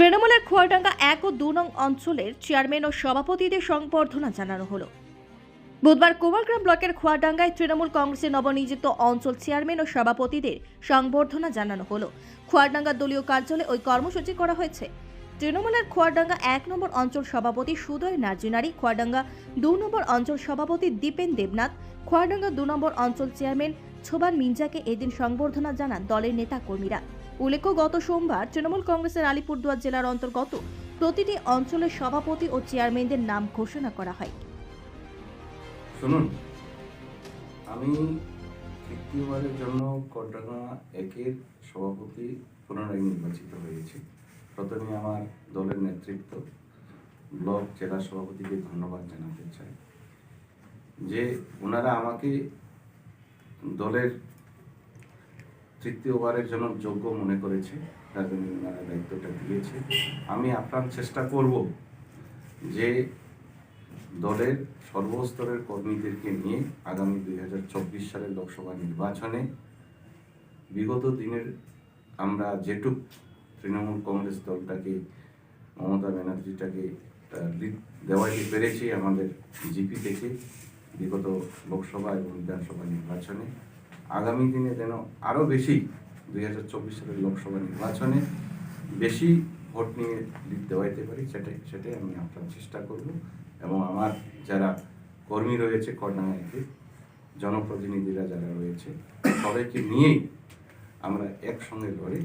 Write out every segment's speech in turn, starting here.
তৃণমূলের খোয়ারডাঙ্গা এক ও দু নং অঞ্চলের চেয়ারম্যান ও সভাপতিদের সংবর্ধনা জানানো হলো। বুধবার কোমালগ্রাম ব্লকের খোয়াডাঙ্গায় তৃণমূল কংগ্রেসের নবনিযুক্ত অঞ্চল চেয়ারম্যান ও সভাপতিদের সংবর্ধনা জানানো হলো। খোয়ারডাঙ্গা দলীয় কার্যালয়ে ওই কর্মসূচি করা হয়েছে। তৃণমূলের খোয়ারডাঙ্গা এক নম্বর অঞ্চল সভাপতি সুদয় নার্জিনারি খোয়াডাঙ্গা দু নম্বর অঞ্চল সভাপতি দীপেন দেবনাথ, খোয়ারডাঙ্গা দু নম্বর অঞ্চল চেয়ারম্যান ছোবান মির্জাকে এদিন সংবর্ধনা জানান দলের নেতা কর্মীরা উল্লেখ্য, গত সোমবার তৃণমূল কংগ্রেসের আলিপুরদুয়ার জেলার অন্তর্গত প্রতিটি অঞ্চলের সভাপতি ও চেয়ারম্যানদের নাম ঘোষণা করা হয়। শুনুন, আমি তৃতীয়বারের জন্য কড্ডাঙ্গা একের সভাপতি পুনরায় নির্বাচিত হয়েছি। প্রথমে আমার দলের নেতৃত্ব, ব্লক জেলা সভাপতিকে ধন্যবাদ জানাতে চাই। যে ওনারা আমাকে দলের তৃতীয়বারের জন্য যোগ্য মনে করেছে জন্য দায়িত্বটা দিয়েছে। আমি আপ্রাণ চেষ্টা করব যে দলের সর্বস্তরের কর্মীদেরকে নিয়ে আগামী দুই হাজার চব্বিশ সালের লোকসভা নির্বাচনে বিগত দিনের আমরা যেটুক তৃণমূল কংগ্রেস দলটাকে, মমতা ব্যানার্জিটাকে দেওয়াইতে পেরেছি আমাদের জিপি থেকে বিগত লোকসভা এবং বিধানসভা নির্বাচনে। আগামী দিনে যেন আরও বেশি দুই হাজার চব্বিশ সালের লোকসভা নির্বাচনে বেশি ভোট নিয়ে লিড দেওয়াইতে পারি, সেটাই সেটাই আমি আপনার চেষ্টা করব। এবং আমার যারা কর্মী রয়েছে কর্ণায়কে জনপ্রতিনিধিরা যারা রয়েছে, সবাইকে নিয়েই আমরা একসঙ্গে লড়ে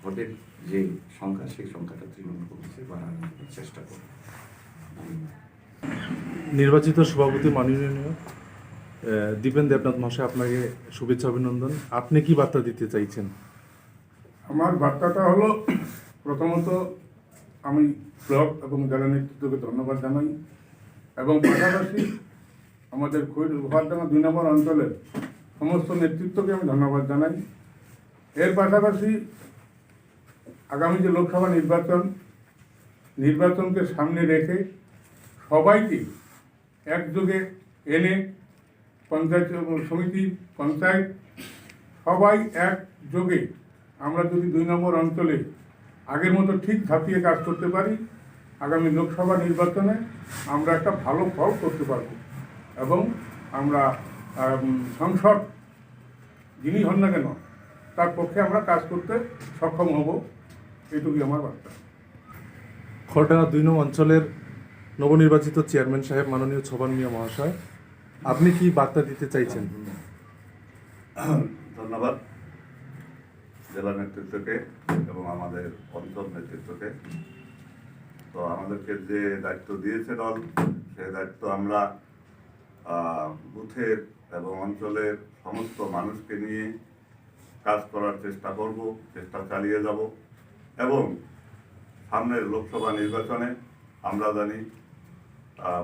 ভোটের যে সংখ্যা, সেই সংখ্যাটা তৃণমূল কংগ্রেসে বাড়ানোর চেষ্টা করব। নির্বাচিত সভাপতি মাননীয় দীপেন দেবনাথ মহাশয় আপনাকে শুভেচ্ছা, অভিনন্দন। আপনি কি বার্তা দিতে চাইছেন? আমার বার্তাটা হলো, প্রথমত আমি ব্লক এবং জেলা নেতৃত্বকে ধন্যবাদ জানাই এবং পাশাপাশি আমাদের খোয়ারডাঙ্গা দুই নম্বর অঞ্চলের সমস্ত নেতৃত্বকে আমি ধন্যবাদ জানাই। এর পাশাপাশি আগামী যে লোকসভা নির্বাচন, নির্বাচনকে সামনে রেখে সবাইকে একযোগে এনে পঞ্চায়েত সমিতি, পঞ্চায়েত সবাই একযোগে। আমরা যদি দুই নম্বর অঞ্চলে আগের মতো ঠিক ঝাঁপিয়ে কাজ করতে পারি, আগামী লোকসভা নির্বাচনে আমরা একটা ভালো ফল করতে পারব। এবং আমরা সংসদ, যিনি হন না কেন, তার পক্ষে আমরা কাজ করতে সক্ষম হব, এটুকুই আমার বার্তা। খড়ডাঙ্গা দুই নং অঞ্চলের নবনির্বাচিত চেয়ারম্যান সাহেব মাননীয় ছবান মিয়া মহাশয় আপনি কি বার্তা দিতে চাইছেন? ধন্যবাদ। জেলা নেতৃত্বকে এবং আমাদের অঞ্চল নেতৃত্বকে। তো আমাদেরকে যে দায়িত্ব দিয়েছে দল, সেই দায়িত্ব আমরা বুথের এবং অঞ্চলের সমস্ত মানুষকে নিয়ে কাজ করার চেষ্টা করব, চেষ্টা চালিয়ে যাব এবং সামনের লোকসভা নির্বাচনে আমরা জানি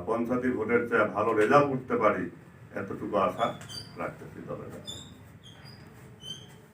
পঞ্চায়েতি ভোটের চেয়ে ভালো রেজাল্ট করতে পারি এতটুকু আশা রাখতেছি দলের